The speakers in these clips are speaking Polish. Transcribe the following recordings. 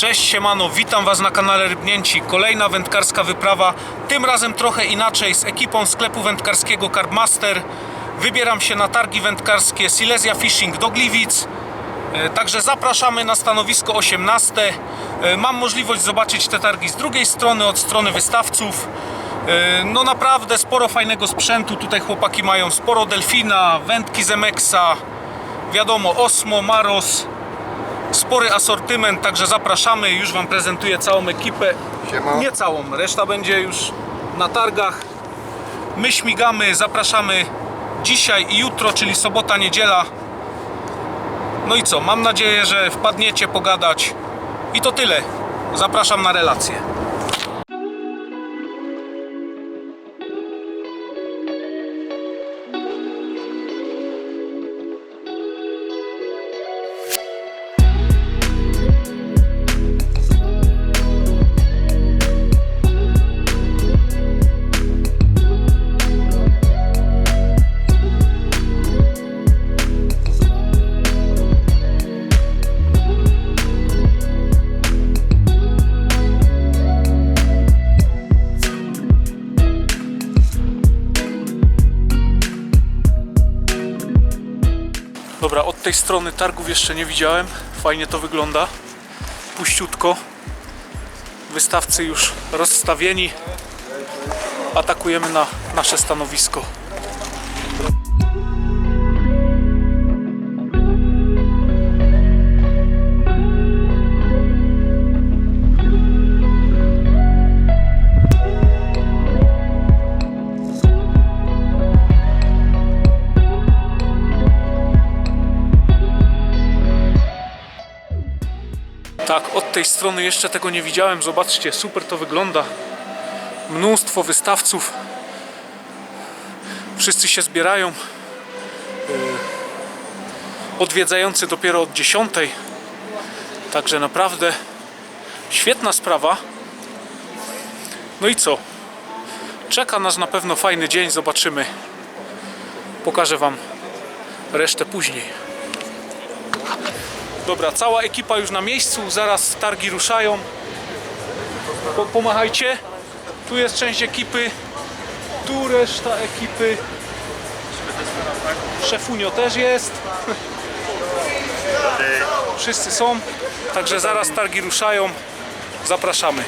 Cześć siemano, witam Was na kanale Rybnięci. Kolejna wędkarska wyprawa, tym razem trochę inaczej z ekipą sklepu wędkarskiego Carbmaster. Wybieram się na targi wędkarskie Silesia Fishing do Gliwic. E, Także zapraszamy na stanowisko 18. E, Mam możliwość zobaczyć te targi z drugiej strony, od strony wystawców. E, No naprawdę sporo fajnego sprzętu. Tutaj chłopaki mają sporo delfina, wędki z Emexa, wiadomo Osmo, Maros. Spory asortyment, także zapraszamy. Już Wam prezentuję całą ekipę. Siema. Nie całą, reszta będzie już na targach. My śmigamy, zapraszamy dzisiaj i jutro, czyli sobota, niedziela. No i co? Mam nadzieję, że wpadniecie pogadać. I to tyle. Zapraszam na relację. Dobra, od tej strony targów jeszcze nie widziałem. Fajnie to wygląda. Puściutko. Wystawcy już rozstawieni. Atakujemy na nasze stanowisko. Tak, od tej strony jeszcze tego nie widziałem. Zobaczcie, super to wygląda. Mnóstwo wystawców. Wszyscy się zbierają. Yy, Odwiedzający dopiero od 10. Także naprawdę świetna sprawa. No i co? Czeka nas na pewno fajny dzień, zobaczymy. Pokażę Wam resztę później. Dobra, cała ekipa już na miejscu, zaraz targi ruszają. Po, pomachajcie. Tu jest część ekipy, tu reszta ekipy. Szefunio też jest. Wszyscy są, także zaraz targi ruszają. Zapraszamy.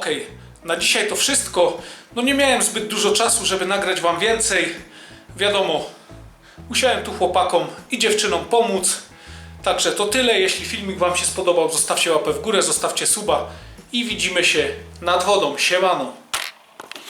Okej, na dzisiaj to wszystko. No nie miałem zbyt dużo czasu, żeby nagrać Wam więcej. Wiadomo, musiałem tu chłopakom i dziewczynom pomóc. Także to tyle. Jeśli filmik Wam się spodobał, zostawcie łapę w górę, zostawcie suba i widzimy się nad wodą. Siemano!